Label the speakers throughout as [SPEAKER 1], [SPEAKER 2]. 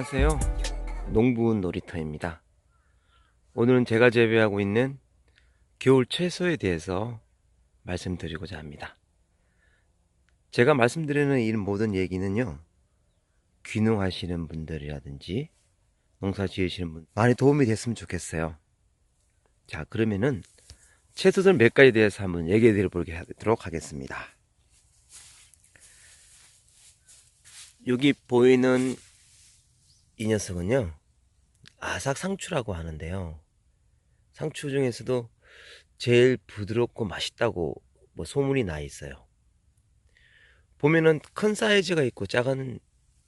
[SPEAKER 1] 안녕하세요. 농부은 놀이터입니다. 오늘은 제가 재배하고 있는 겨울 채소에 대해서 말씀드리고자 합니다. 제가 말씀드리는 이 모든 얘기는요, 귀농하시는 분들이라든지 농사 지으시는 분 많이 도움이 됐으면 좋겠어요. 자, 그러면은 채소들 몇 가지에 대해서 한번 얘기해 드려보도록 하겠습니다. 여기 보이는 이 녀석은요, 아삭 상추라고 하는데요. 상추 중에서도 제일 부드럽고 맛있다고 뭐 소문이 나 있어요. 보면은 큰 사이즈가 있고 작은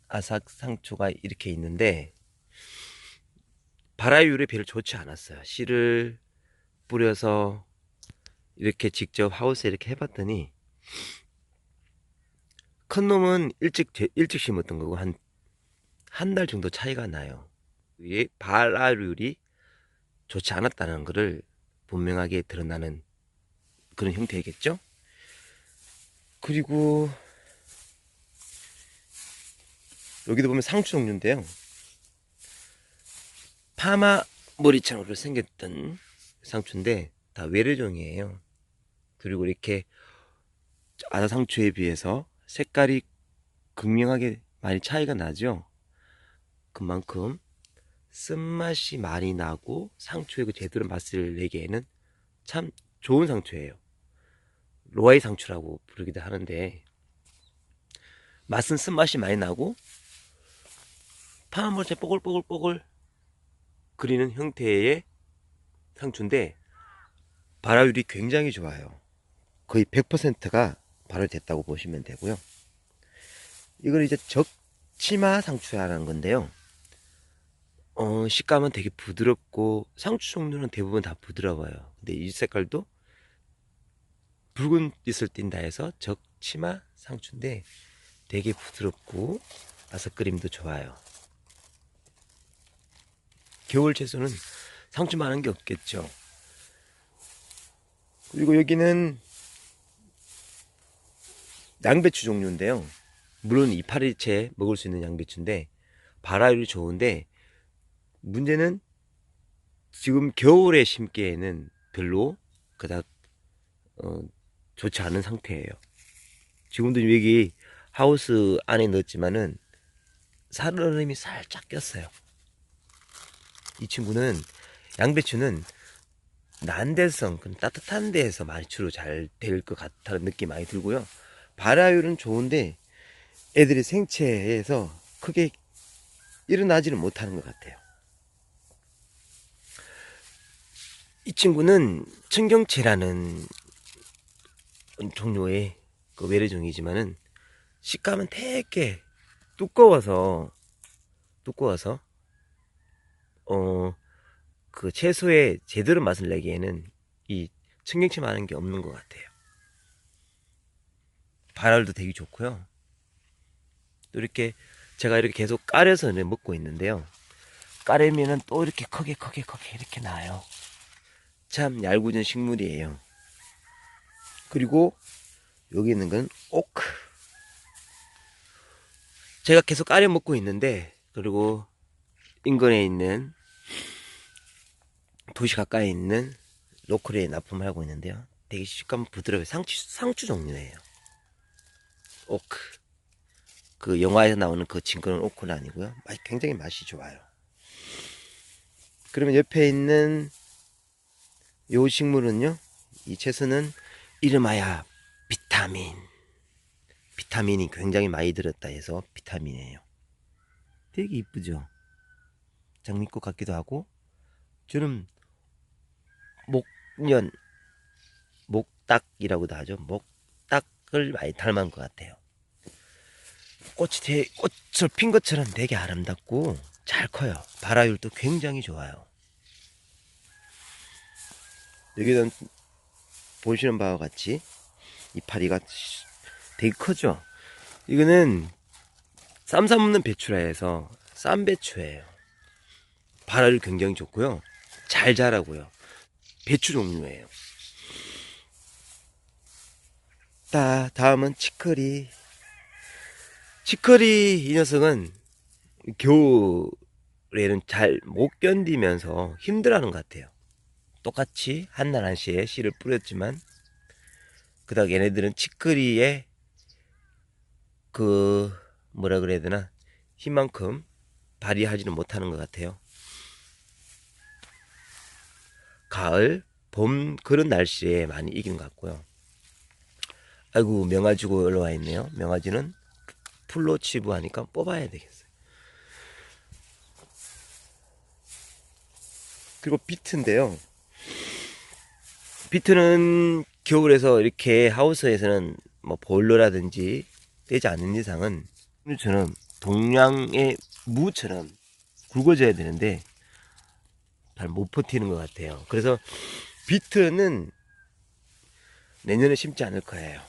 [SPEAKER 1] 아삭 상추가 이렇게 있는데 발화율이 별로 좋지 않았어요. 씨를 뿌려서 이렇게 직접 하우스에 이렇게 해봤더니 큰 놈은 일찍 일찍 심었던 거고 한 한 달 정도 차이가 나요. 발화율이 좋지 않았다는 것을 분명하게 드러나는 그런 형태이겠죠? 그리고 여기도 보면 상추 종류인데요. 파마 머리처럼 생겼던 상추인데 다 외래종이에요. 그리고 이렇게 아사 상추에 비해서 색깔이 극명하게 많이 차이가 나죠. 그만큼 쓴맛이 많이 나고 상추의 그 제대로 맛을 내기에는 참 좋은 상추예요. 로아이 상추라고 부르기도 하는데 맛은 쓴맛이 많이 나고 파란물체 뽀글뽀글뽀글 그리는 형태의 상추인데 발화율이 굉장히 좋아요. 거의 100%가 발효됐다고 보시면 되고요. 이걸 이제 적치마 상추라는 건데요. 어, 식감은 되게 부드럽고 상추 종류는 대부분 다 부드러워요. 근데 이 색깔도 붉은 빛을 띈다 해서 적치마 상추인데 되게 부드럽고 아삭거림도 좋아요. 겨울 채소는 상추만한 게 없겠죠. 그리고 여기는 양배추 종류인데요. 물론 이파리채 먹을 수 있는 양배추인데 발화율이 좋은데 문제는 지금 겨울에 심기에는 별로 그닥 어, 좋지 않은 상태예요. 지금도 여기 하우스 안에 넣었지만은 살얼음이 살짝 꼈어요. 이 친구는 양배추는 난대성, 따뜻한 데에서 많이 주로 잘 될 것 같다는 느낌 많이 들고요. 발화율은 좋은데 애들이 생체에서 크게 일어나지는 못하는 것 같아요. 이 친구는 청경채라는 종류의 그 외래종이지만은 식감은 되게 두꺼워서 두꺼워서 어 그 채소의 제대로 맛을 내기에는 이 청경채 많은 게 없는 것 같아요. 발효도 되게 좋고요. 또 이렇게 제가 이렇게 계속 까려서 먹고 있는데요. 까려면은 또 이렇게 크게 크게 크게 이렇게 나요. 참 얄궂은 식물이에요. 그리고 여기 있는 건 오크. 제가 계속 까려 먹고 있는데 그리고 인근에 있는 도시 가까이 있는 로컬에 납품을 하고 있는데요. 되게 식감 부드러워요. 상추, 상추 종류예요. 오크. 그 영화에서 나오는 그 징그러운 오크는 아니고요. 굉장히 맛이 좋아요. 그러면 옆에 있는 요 식물은요. 이 채소는 이름하여 비타민. 비타민이 굉장히 많이 들었다 해서 비타민이에요. 되게 이쁘죠? 장미꽃 같기도 하고 저는 목련 목닭이라고도 하죠. 목닭을 많이 닮은 것 같아요. 꽃이 되게 꽃을 핀 것처럼 되게 아름답고 잘 커요. 발화율도 굉장히 좋아요. 여기는 보시는 바와 같이 이파리가 되게 크죠. 이거는 쌈 싸먹는 배추라 해서 쌈배추예요. 발화율 굉장히 좋고요. 잘 자라고요. 배추 종류예요. 다 다음은 치커리. 치커리 이 녀석은 겨울에는 잘 못 견디면서 힘들어하는 것 같아요. 똑같이 한날 한시에 씨를 뿌렸지만 그닥 얘네들은 치크리에 그 뭐라 그래야 되나 힘만큼 발휘하지는 못하는 것 같아요. 가을, 봄 그런 날씨에 많이 이긴 것 같고요. 아이고 명아지고 올라와 있네요. 명아지는 풀로 치부하니까 뽑아야 되겠어요. 그리고 비트인데요. 비트는 겨울에서 이렇게 하우스에서는 뭐 보일러라든지 떼지 않는 이상은 저는 동양의 무처럼 굵어져야 되는데 잘 못 버티는 것 같아요. 그래서 비트는 내년에 심지 않을 거예요.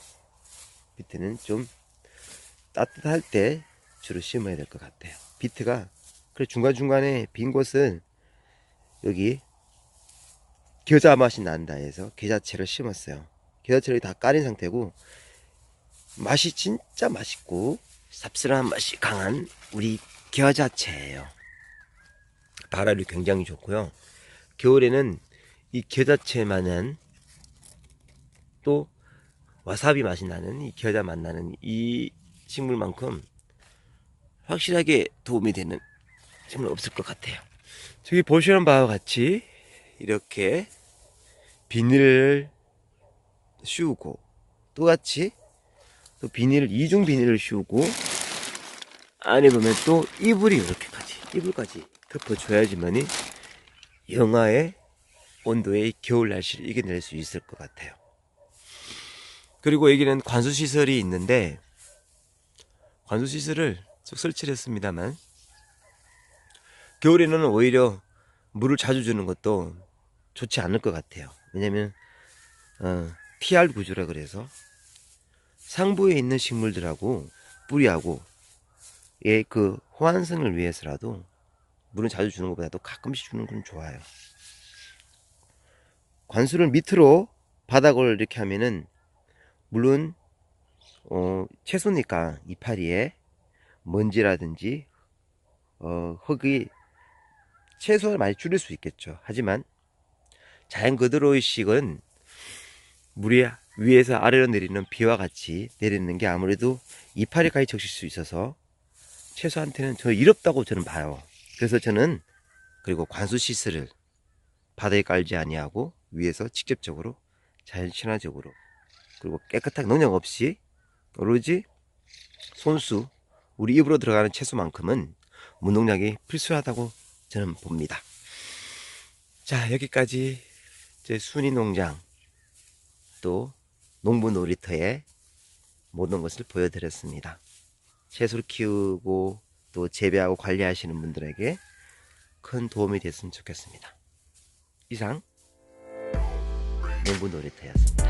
[SPEAKER 1] 비트는 좀 따뜻할 때 주로 심어야 될 것 같아요. 비트가 그래 중간중간에 빈 곳은 여기 겨자 맛이 난다 해서 겨자채를 심었어요. 겨자채를 다 까린 상태고 맛이 진짜 맛있고 쌉쓸한 맛이 강한 우리 겨자채예요. 발화率 굉장히 좋고요. 겨울에는 이 겨자채만은 또 와사비 맛이 나는 이 겨자 맛 나는 이 식물만큼 확실하게 도움이 되는 식물 없을 것 같아요. 저기 보시는 바와 같이 이렇게 비닐을 씌우고 똑같이 또 비닐 이중 비닐을 씌우고 안에 보면 또 이불이 이렇게까지 이불까지 덮어줘야지만이 영하의 온도의 겨울 날씨를 이겨낼 수 있을 것 같아요. 그리고 여기는 관수 시설이 있는데 관수 시설을 쭉 설치를 했습니다만 겨울에는 오히려 물을 자주 주는 것도 좋지 않을 것 같아요. 왜냐면 어, TR 구조라 그래서 상부에 있는 식물들하고 뿌리하고 얘그 호환성을 위해서라도 물은 자주 주는 것보다도 가끔씩 주는 건 좋아요. 관수를 밑으로 바닥을 이렇게 하면은 물론 어, 채소니까 이파리에 먼지라든지 어, 흙이 최소한 많이 줄일 수 있겠죠. 하지만 자연 그대로의 식은 물이 위에서 아래로 내리는 비와 같이 내리는 게 아무래도 이파리까지 적실 수 있어서 최소한테는 저 이롭다고 저는 봐요. 그래서 저는 그리고 관수 시설을 바다에 깔지 아니하고 위에서 직접적으로 자연 친화적으로 그리고 깨끗하게 농약 없이 오로지 손수 우리 입으로 들어가는 채소만큼은 무농약이 필수하다고 저는 봅니다. 자 여기까지 제 순이 농장 또 농부 놀이터의 모든 것을 보여드렸습니다. 채소를 키우고 또 재배하고 관리하시는 분들에게 큰 도움이 됐으면 좋겠습니다. 이상 농부 놀이터였습니다.